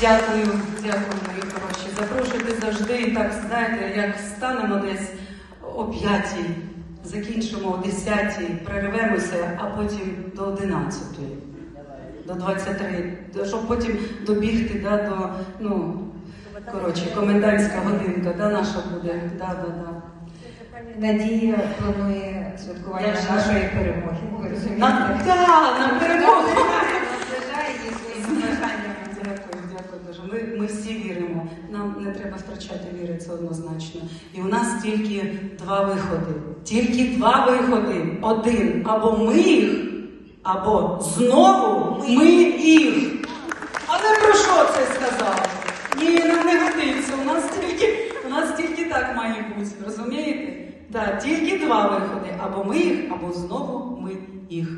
Дякую, дякую, мої хороші. Запрошуйте завжди. І так, знаєте, як станемо десь о п'ятій, закінчимо о десятій, перервемося, а потім до одинадцятої, до 23, щоб потім добігти да, до, ну, коротше, комендантська годинка, да, наша буде. Да, да, да. Надія планує святкування нашої перемоги. Ви розумієте? На, да, Ми, ми всі віримо. Нам не треба втрачати віри, це однозначно. І у нас тільки два виходи. Тільки два виходи. Один або ми їх, або знову ми їх. Але про що це сказав? Ні, нам не годиться. У нас тільки, у нас тільки так має бути. Розумієте? Да, тільки два виходи. Або ми їх, або знову ми їх.